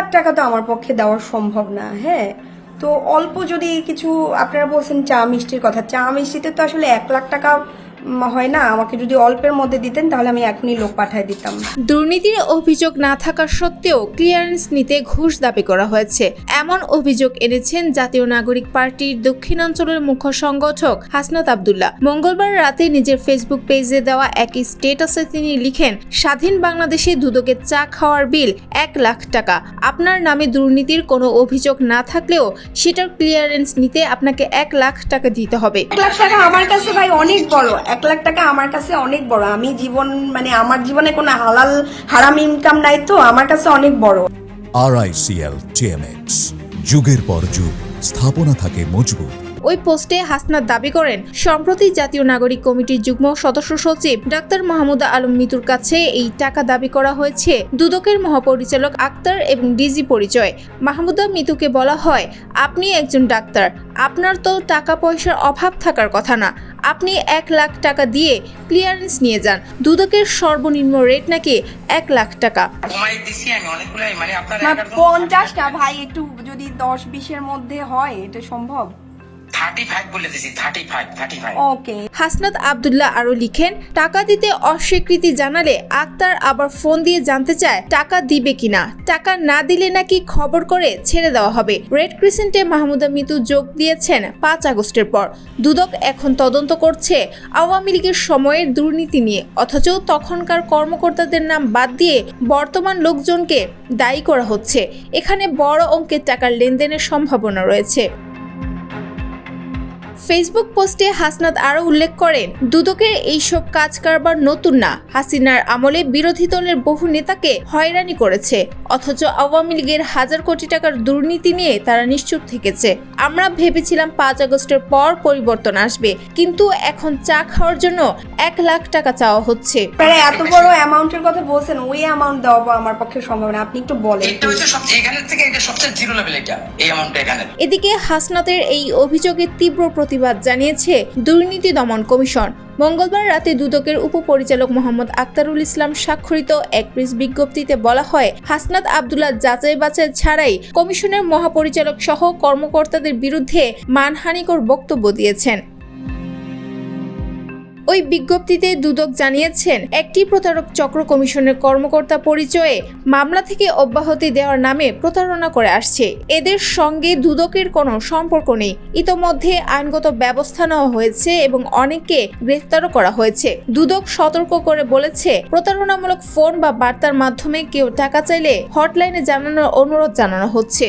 লাখ টাকা তো আমার পক্ষে দেওয়া সম্ভব না হ্যাঁ? তো অল্প যদি কিছু আপনারা বলছেন চা মিষ্টির কথা, চা মিষ্টিতে তো আসলে এক লাখ টাকা হয় না? আমাকে যদি অল্পের মধ্যে দিতেন তাহলে আমি এখনই লোক পাঠায় দিতাম। দুর্নীতির অভিযোগ না থাকা সত্ত্বেও ক্লিয়ারেন্স নিতে ঘুষ দাবি করা হয়েছে। এমন অভিযোগ এনেছেন জাতীয় নাগরিক পার্টির দক্ষিণাঞ্চলের মুখ্য সংগঠক হাসনাত আবদুল্লাহ। মঙ্গলবার রাতে নিজের ফেসবুক পেজে দেওয়া একই স্টেটাসে তিনি লিখেন স্বাধীন বাংলাদেশে দুদকের চা খাওয়ার বিল এক লাখ টাকা। আপনার নামে দুর্নীতির কোনো অভিযোগ না থাকলেও সেটার ক্লিয়ারেন্স নিতে আপনাকে এক লাখ টাকা দিতে হবে। এক লাখ টাকা আমার কাছে ভাই অনেক বড়। এক লাখ টাকা আমার কাছে অনেক বড়। আমি জীবন মানে আমার জীবনে কোনো হালাল হারাম ইনকাম নাই তো আমার কাছে অনেক বড়। আরআইসিএল টিএমএক্স যুগের পর যুগ স্থাপনা থাকে মজবুত। ওই পোস্টে হাসনাত দাবি করেন সম্প্রতি জাতীয় নাগরিক কমিটির যুগ্ম সদস্য সচিব ডাক্তার মাহমুদা আলম মিতুর কাছে এই টাকা দাবি করা হয়েছে। দুদকের মহাপরিচালক আক্তার এবং ডিজি পরিচয়। মাহমুদা মিতুকে বলা হয় আপনি একজন ডাক্তার। আপনার তো টাকা পয়সার অভাব থাকার কথা না। আপনি এক লাখ টাকা দিয়ে ক্লিয়ারেন্স নিয়ে যান। দুদকের সর্বনিম্ন রেট নাকি এক লাখ টাকা। মানে না পঞ্চাশটা ভাই একটু যদি দশ বিশের মধ্যে হয় এটা সম্ভব? ওকে হাসনাত আবদুল্লাহ আরও লিখেন, টাকা দিতে অস্বীকৃতি জানালে আক্তার আবার ফোন দিয়ে জানতে চায় টাকা দিবে কিনা। টাকা না দিলে নাকি খবর করে ছেড়ে দেওয়া হবে। রেড ক্রিসেন্টে মাহমুদা মিতু যোগ দিয়েছেন পাঁচ আগস্টের পর। দুদক এখন তদন্ত করছে আওয়ামী লীগের সময়ের দুর্নীতি নিয়ে। অথচ তখনকার কর্মকর্তাদের নাম বাদ দিয়ে বর্তমান লোকজনকে দায়ী করা হচ্ছে। এখানে বড় অঙ্কের টাকার লেনদেনের সম্ভাবনা রয়েছে। ফেসবুক পোস্টে হাসনাত আরও উল্লেখ করেন দুদকের এইসব কাজ কারবার নতুন না। হাসিনার আমলে বিরোধী দলের বহু নেতাকে হয়রানি করেছে অথচ আওয়ামী লীগের হাজার কোটি টাকার দুর্নীতি নিয়ে তারা নিশ্চুপ থেকেছে। আমরা ভেবেছিলাম পাঁচ আগস্টের পর পরিবর্তন আসবে কিন্তু এখন চা খাওয়ার জন্য এক লাখ টাকা চাওয়া হচ্ছে। এত বড় অ্যামাউন্টের কথা বলছেন ওই অ্যামাউন্ট দেওয়া আমার পক্ষে সম্ভব না। আপনি একটু বলেন। এটা হচ্ছে সবচেয়ে এখানের থেকে এটা সবচেয়ে জিরো লেভেল এটা এই অ্যামাউন্টটা এখানে। এদিকে হাসনাতের এই অভিযোগের তীব্র প্রতিবাদ জানিয়েছে দুর্নীতি দমন কমিশন। মঙ্গলবার রাতে দুদকের উপপরিচালক মোহাম্মদ আক্তারুল ইসলাম স্বাক্ষরিত এক প্রেস বিজ্ঞপ্তিতে বলা হয়, হাসনাত আবদুল্লাহ যাচাই বাছাই ছাড়াই কমিশনের মহাপরিচালক সহ কর্মকর্তাদের বিরুদ্ধে মানহানিকর বক্তব্য দিয়েছেন। ওই বিজ্ঞপ্তিতে দুদক জানিয়েছেন, একটি প্রতারক চক্র কমিশনের কর্মকর্তা পরিচয়ে মামলা থেকে অব্যাহতি দেওয়ার নামে প্রতারণা করে আসছে। এদের সঙ্গে দুদকের কোনো সম্পর্ক নেই। ইতোমধ্যে আইনগত ব্যবস্থা নেওয়া হয়েছে এবং অনেককে গ্রেফতারও করা হয়েছে। দুদক সতর্ক করে বলেছে, প্রতারণামূলক ফোন বা বার্তার মাধ্যমে কেউ টাকা চাইলে হটলাইনে জানানোর অনুরোধ জানানো হচ্ছে।